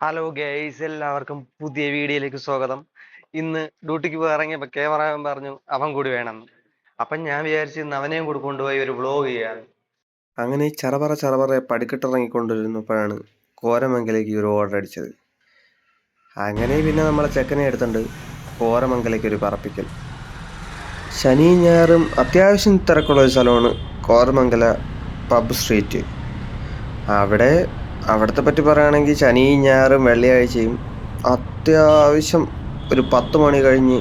Hello guys എല്ലാവർക്കും പുതിയ വീഡിയോയിലേക്ക് സ്വാഗതം. ഇന്ന് ഡ്യൂട്ടിക്ക് പോയി ഇറങ്ങിയപ്പോൾ ക്യാമറ പറഞ്ഞു അവൻ കൂടി വേണം. അപ്പം ഞാൻ വിചാരിച്ചു ഇന്ന് അവനെയും കൂടി കൊണ്ടുപോയി ഒരു വ്ളോഗ് ചെയ്യാൻ അങ്ങനെ ചറപറ ചറപറ പടിക്കെട്ടിറങ്ങിക്കൊണ്ടിരുന്നപ്പോഴാണ് കോരമംഗലേക്ക് ഒരു ഓർഡർ അടിച്ചത്. അങ്ങനെ പിന്നെ നമ്മളെ ചെക്കനെ എടുത്തുണ്ട് കോരമംഗലേക്ക് ഒരു പറപ്പിക്കൽ. ശനി ഞായറും അത്യാവശ്യം തിരക്കുള്ള ഒരു സ്ഥലമാണ് കോരമംഗല പബ് സ്ട്രീറ്റ് അവിടെ അവിടത്തെ പറ്റി പറയുകയാണെങ്കിൽ ശനിയും ഞായറും വെള്ളിയാഴ്ചയും അത്യാവശ്യം ഒരു പത്ത് മണി കഴിഞ്ഞ്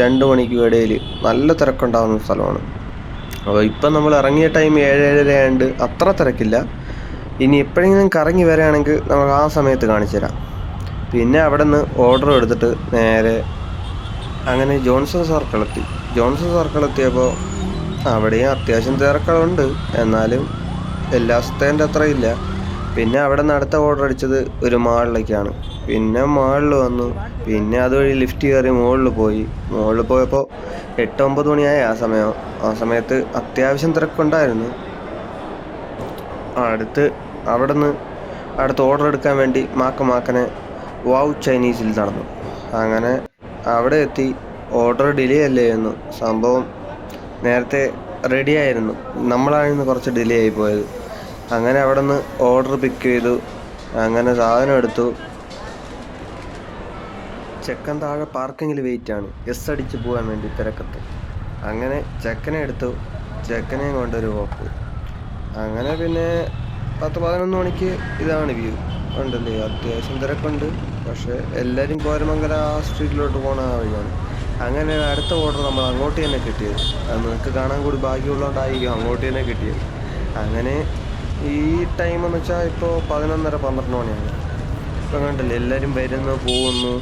രണ്ട് മണിക്ക് ഇടയിൽ നല്ല തിരക്കുണ്ടാകുന്ന സ്ഥലമാണ്. അപ്പോൾ ഇപ്പം നമ്മൾ ഇറങ്ങിയ ടൈം ഏഴ് ഏഴര അത്ര തിരക്കില്ല. ഇനി എപ്പോഴെങ്കിലും കറങ്ങി വരികയാണെങ്കിൽ നമുക്ക് ആ സമയത്ത് കാണിച്ചു തരാം. പിന്നെ അവിടെ നിന്ന് ഓർഡർ എടുത്തിട്ട് നേരെ അങ്ങനെ ജോൺസൺ സർക്കിളെത്തി ജോൺസൺ സർക്കിളെത്തിയപ്പോൾ അവിടെയും അത്യാവശ്യം തിരക്കളുണ്ട് എന്നാലും എല്ലാ സ്ഥലത്തിന്റെ അത്ര ഇല്ല. പിന്നെ അവിടെ നിന്ന് അടുത്ത ഓർഡർ അടിച്ചത് ഒരു മാളിലേക്കാണ്. പിന്നെ മാളിൽ വന്നു. പിന്നെ അതുവഴി ലിഫ്റ്റ് കയറി മുകളിൽ പോയി. മുകളിൽ പോയപ്പോൾ എട്ട് ഒമ്പത് മണിയായി ആ സമയം. ആ സമയത്ത് അത്യാവശ്യം തിരക്കുണ്ടായിരുന്നു. അടുത്ത് അവിടെ നിന്ന് അടുത്ത് ഓർഡർ എടുക്കാൻ വേണ്ടി മാക്ക മാക്കനെ വാവ് ചൈനീസിൽ നടന്നു അങ്ങനെ അവിടെ എത്തി ഓർഡർ ഡിലേ അല്ലേ എന്ന്. സംഭവം നേരത്തെ റെഡിയായിരുന്നു നമ്മളായിരുന്നു കുറച്ച് ഡിലേ ആയി പോയത്. അങ്ങനെ അവിടെ നിന്ന് ഓർഡർ പിക്ക് ചെയ്തു. അങ്ങനെ സാധനം എടുത്തു. ചെക്കൻ താഴെ പാർക്കിങ്ങിൽ വെയിറ്റ് ആണ്. എസ് അടിച്ച് പോകാൻ വേണ്ടി തിരക്കത്ത്. അങ്ങനെ ചെക്കനെ എടുത്തു. ചെക്കനെയും കൊണ്ടൊരു പോക്ക് അങ്ങനെ പിന്നെ പത്ത് പതിനൊന്ന് മണിക്ക് ഇതാണ് വ്യൂ ഉണ്ടല്ലേ? അത്യാവശ്യം തിരക്കുണ്ട്. പക്ഷേ എല്ലാവരും കോരമംഗല ആ സ്ട്രീറ്റിലോട്ട് പോണ വഴിയാണ്. അങ്ങനെ അടുത്ത ഓർഡർ നമ്മൾ അങ്ങോട്ട് തന്നെ കിട്ടിയത്. അത് നിങ്ങൾക്ക് കാണാൻ കൂടി ഭാഗ്യമുള്ളതുകൊണ്ടായിരിക്കും അങ്ങോട്ട് തന്നെ കിട്ടിയത്. അങ്ങനെ ഈ ടൈം എന്ന് വെച്ചാൽ ഇപ്പോൾ പതിനൊന്നര പന്ത്രണ്ട് മണിയാണ്. ഇപ്പം കണ്ടില്ലേ എല്ലാവരും വരുന്നു പോകുന്നു.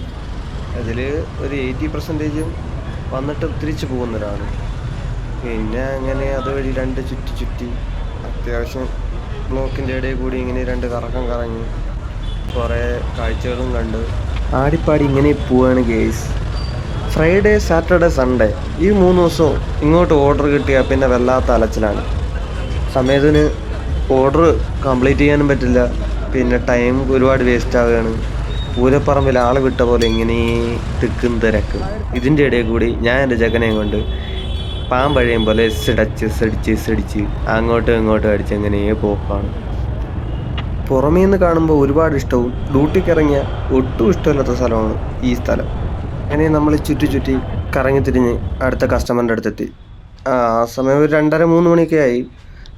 അതിൽ ഒരു എയ്റ്റി പെർസെന്റേജും വന്നിട്ട് തിരിച്ചു പോകുന്നവരാണ് പിന്നെ അങ്ങനെ അതുവഴി രണ്ട് ചുറ്റി ചുറ്റി അത്യാവശ്യം ബ്ലോക്കിന്റെ ഇടയിൽ കൂടി ഇങ്ങനെ രണ്ട് കറക്കം കറങ്ങി കുറേ കാഴ്ചകളും കണ്ട്. ആടിപ്പാടി ഇങ്ങനെ പോവാണ് ഗേസ് ഫ്രൈഡേ സാറ്റർഡേ സൺഡേ ഈ മൂന്ന് ദിവസവും ഇങ്ങോട്ട് ഓർഡർ കിട്ടിയാൽ പിന്നെ വല്ലാത്ത അലച്ചിലാണ്. സമയത്തിന് ഓർഡർ കംപ്ലീറ്റ് ചെയ്യാനും പറ്റില്ല. പിന്നെ ടൈം ഒരുപാട് വേസ്റ്റ് ആവുകയാണ്. പൂരപ്പറമ്പിൽ ആളെ വിട്ട പോലെ ഇങ്ങനെ തിക്കും തിരക്കും. ഇതിന്റെ ഇടയിൽ കൂടി ഞാൻ എന്റെ ജഗനെയും കൊണ്ട് പാമ്പഴയും പോലെ സിടച്ച് സിടിച്ച് സിടിച്ച് അങ്ങോട്ടും ഇങ്ങോട്ടും അടിച്ച് അങ്ങനെ പോക്കാണ്. പുറമേ നിന്ന് കാണുമ്പോൾ ഒരുപാട് ഇഷ്ടവും. ഡ്യൂട്ടിക്ക് ഇറങ്ങിയ ഒട്ടും ഇഷ്ടമില്ലാത്ത സ്ഥലമാണ് ഈ സ്ഥലം. അങ്ങനെ നമ്മൾ ചുറ്റി ചുറ്റി കറങ്ങി തിരിഞ്ഞ് അടുത്ത കസ്റ്റമറിന്റെ അടുത്തെത്തി. ആ സമയം ഒരു രണ്ടര മൂന്ന് മണിയൊക്കെ ആയി.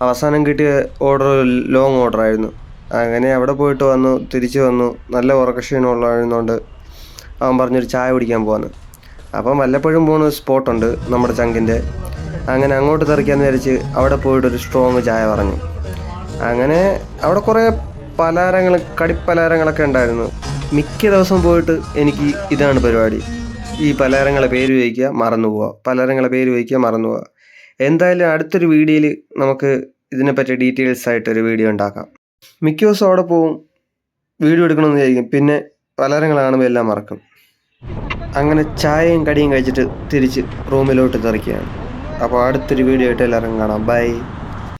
അവസാനം കിട്ടിയ ഓർഡർ ലോങ് ഓർഡർ ആയിരുന്നു. അങ്ങനെ അവിടെ പോയിട്ട് വന്നു തിരിച്ചു വന്നു. നല്ല ഉറക്കക്ഷീണമുള്ളതുകൊണ്ട് അവൻ പറഞ്ഞൊരു ചായ കുടിക്കാൻ പോകാന്ന് അപ്പം വല്ലപ്പോഴും പോകുന്ന സ്പോട്ടുണ്ട് നമ്മുടെ ചങ്കിന്റെ. അങ്ങനെ അങ്ങോട്ട് തെറിക്കാന്ന് വിചാരിച്ച് അവിടെ പോയിട്ട് ഒരു സ്ട്രോങ് ചായ പറഞ്ഞു. അങ്ങനെ അവിടെ കുറേ പലഹാരങ്ങൾ കടിപ്പലഹാരങ്ങളൊക്കെ ഉണ്ടായിരുന്നു. മിക്ക ദിവസം പോയിട്ട് എനിക്ക് ഇതാണ് പരിപാടി. ഈ പലഹാരങ്ങളെ പേര് ചോദിക്കുക മറന്നു പോവുക പലഹാരങ്ങളെ പേര് ചോദിക്കുക മറന്നു പോവുക എന്തായാലും അടുത്തൊരു വീഡിയോയിൽ നമുക്ക് ഇതിനെപ്പറ്റി ഡീറ്റെയിൽസ് ആയിട്ട് ഒരു വീഡിയോ ഉണ്ടാക്കാം. മിക്ക ദിവസം അവിടെ പോവും വീഡിയോ എടുക്കണമെന്ന് വിചാരിക്കും. പിന്നെ പലഹാരങ്ങൾ കാണുമ്പോൾ എല്ലാം മറക്കും. അങ്ങനെ ചായയും കടിയും കഴിച്ചിട്ട് തിരിച്ച് റൂമിലോട്ട് തെറിക്കുകയാണ് അപ്പോൾ അടുത്തൊരു വീഡിയോ ആയിട്ട് എല്ലാവരും കാണാം. ബൈ